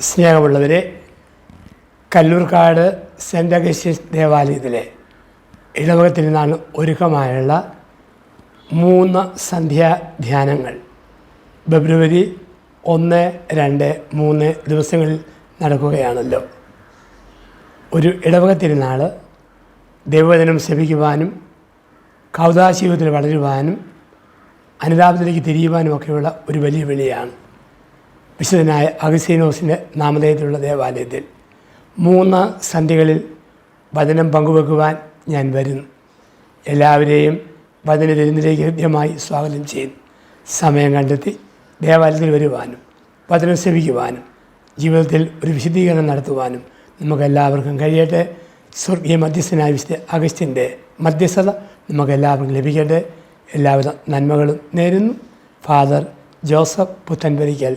സ്നേഹമുള്ളവരെ കല്ലൂർക്കാട് സെന്റ് അഗസ്റ്റീസ് ദേവാലയത്തിലെ ഇടവക നിന്നാണ് ഒരുക്കമായുള്ള മൂന്ന് സന്ധ്യാ ധ്യാനങ്ങൾ ഫെബ്രുവരി ഒന്ന് രണ്ട് മൂന്ന് ദിവസങ്ങളിൽ നടക്കുകയാണല്ലോ. ഒരു ഇടവക തിരുനാൾ ദൈവവചനം ശ്രമിക്കുവാനും കൗതാശീവത്തിൽ വളരുവാനും അനുതാപത്തിലേക്ക് തിരിയുവാനുമൊക്കെയുള്ള ഒരു വലിയ വിളിയാണ്. വിശുദ്ധനായ അഗസീനോസിന്റെ നാമധേയത്തിലുള്ള ദേവാലയത്തിൽ മൂന്ന് സന്ധ്യകളിൽ വചനം പങ്കുവെക്കുവാൻ ഞാൻ വരുന്നു. എല്ലാവരെയും വചന വിരുന്നിലേക്ക് ഹൃദ്യമായി സ്വാഗതം ചെയ്യുന്നു സമയം കണ്ടെത്തി ദേവാലയത്തിൽ വരുവാനും വചനം ശ്രമിക്കുവാനും ജീവിതത്തിൽ ഒരു വിശദീകരണം നടത്തുവാനും നമുക്കെല്ലാവർക്കും കഴിയട്ടെ. സ്വർഗീയ മധ്യസ്ഥനായ വിശുദ്ധ അഗസ്റ്റിന്റെ മധ്യസ്ഥത നമുക്കെല്ലാവർക്കും ലഭിക്കട്ടെ. എല്ലാവിധ നന്മകളും നേരുന്നു. Father Joseph Puthenpurackal